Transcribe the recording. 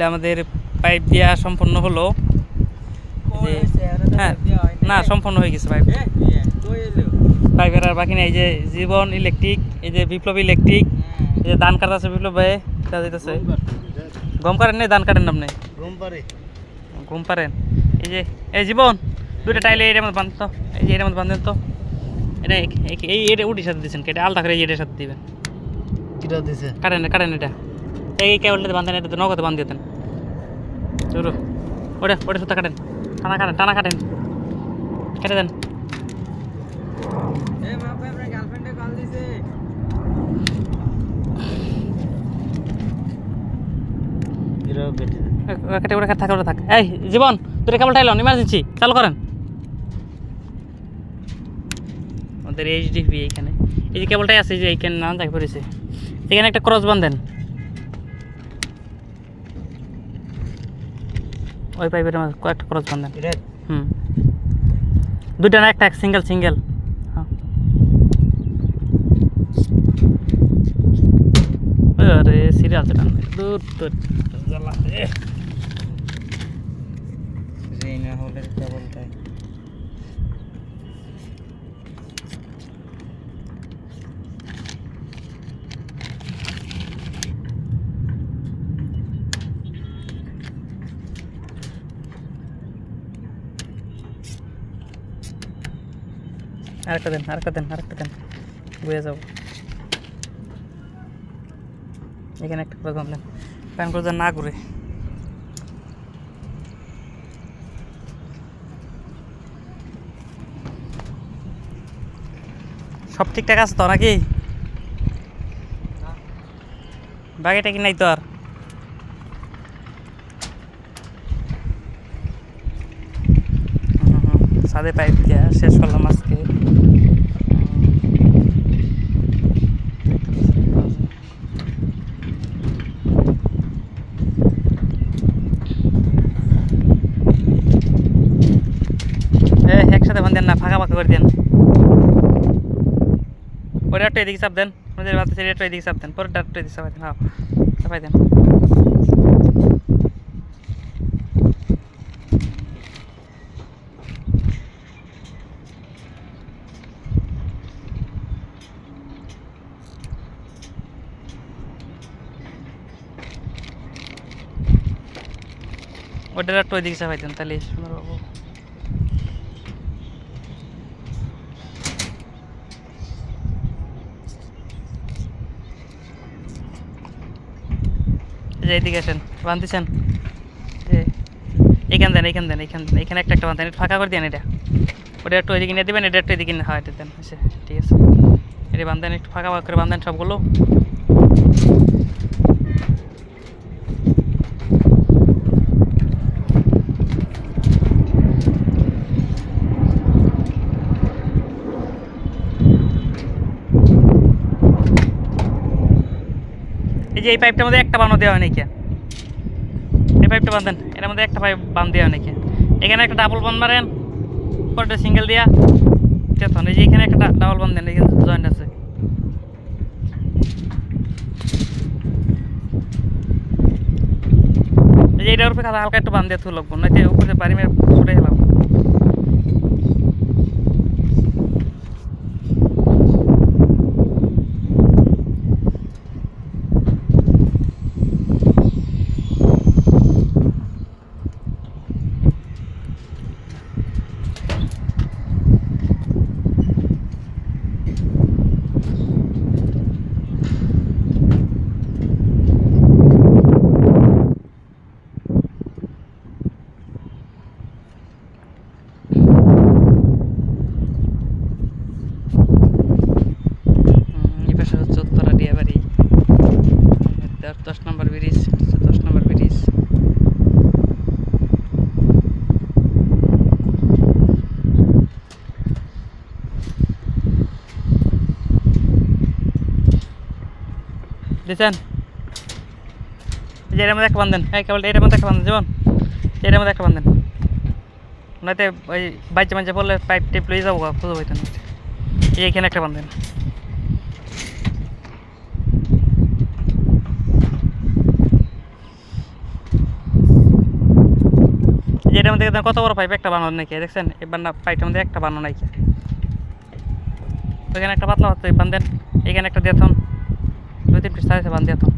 এটা আমাদের পাইপ দেওয়া সম্পূর্ণ হলো। হ্যাঁ না সম্পূর্ণ হয়ে গেছে পাইপ পাইপের আর বাকি নেই এই যে জীবন ইলেকট্রিক এই যে বিপ্লব ইলেকট্রিক এই যে ধান কাটা আছে বিপ্লব ভাই কাজ দিতেছে। গম কাটেন নেই ধান কাটেন আপনি? ঘুম পারেন এই যে এই জীবন দুইটা টাইলে এটার মধ্যে বাঁধতো এই যে এটার মধ্যে বাঁধেন তো। এটা এই- এই- এই এটা উটির সাথে দিচ্ছেন এটা আলাদা করে এই এটার সাথে দিবেন। কিটা দিছে। কাটেন কাটেন এটা। এই কেবলটাতে বাঁধেন এটা তো নগদে বাঁধ দিতেন চলো। ওটা ওটা সুতা কাটেন। টানা কাটেন টানা কাটেন। কেটে দেন। কেটে ওটা থাকে ওটা থাক। এই জীবন দুটো কেবল টাইলন ইমার্জেন্সি চালু করেন। আমাদের এইচডিপি এইখানে। এই যে কেবলটাই আছে যে এইখানে নাম দেখে পড়েছে। এখানে একটা ক্রস বান্ধেন ওই পাইপের কয়েকটা ক্রস বান্ধেন এটা হুম। দুইটা না একটা সিঙ্গেল সিঙ্গেল আরে সিরিয়াল সেটা দূর দূর। জ্বালা রে। আরেকটা দেন আরেকটা দেন আরেকটা দেন। বুঝে যাব। এখানে একটা করে দেন প্যান করে না ঘুরে। সব ঠিকঠাক আছে তো নাকি? বাকিটা কি নাই তো আর? সাদে পাইপ দিয়া শেষ করলাম আজকে এ একসাথে বান্ধেন না ফাঁকা ফাঁকা করে দেন। ওটা একটু এদিকে চাপ দেন। আমাদের বাচ্চা ছেলে একটু এদিকে চাপ দেন। পরেরটা একটু এদিকে চাপাই দেন। হ্যাঁ চাপাই দেন। ওটা একটু এদিকে চাপাই দেন তাহলে। সুন্দর যে এদিকে আসেন বাঁধতেছেন এইখান দেন এইখান দেন এইখান দেন, এখানে একটা একটা বাঁধেন ফাঁকা করে দেন এটা। ওটা একটু ওইদিকে নিয়ে দেবেন, এটা একটু এদিকে নিয়ে, হয়, এটা দেন আচ্ছা ঠিক আছে। এটা বাঁধেন একটু ফাঁকা করে বাঁধেন সবগুলো। এই যে এই পাইপটার মধ্যে একটা বানো দেওয়া হয় নাকি? এই পাইপটা বাঁধেন এর মধ্যে একটা পাইপ বান দেওয়া নাকি? এখানে একটা ডাবল বান মারেন পরটা সিঙ্গেল দিয়া তেতন এই যে এখানে একটা ডাবল বান দেন এখানে জয়েন্ট আছে। এই যে এটার উপরে হালকা একটু বান দিয়ে থুল লাগবো নয়তো উপরে বাড়ি মেরে ছুটে গেলাম। হচ্ছে উত্তরা ডিয়াবাড়ি দশ নম্বর ব্রিজ দশ নম্বর ব্রিজ। দিচ্ছেন যে এটার মধ্যে একটা বান্ধেন। হ্যাঁ কেবল এটার মধ্যে একটা বান্ধেন, যেমন এটার মধ্যে একটা বান্ধেন। নয়তো ওই বাইচে মাঝে বললে পাইপ টেপ লয়ে যাব খুঁজে পাইতেন এই এখানে একটা বান্ধেন। এটার মধ্যে কত বড় পাইপ, একটা বানানো নাকি দেখছেন? এবার না পাইপটার মধ্যে একটা বানানো নাকি। ওইখানে একটা পাতলা হতো বান্ধেন এখানে একটা দেতন দুই তিন পিস সাইজে বান্ধ দিয়াতন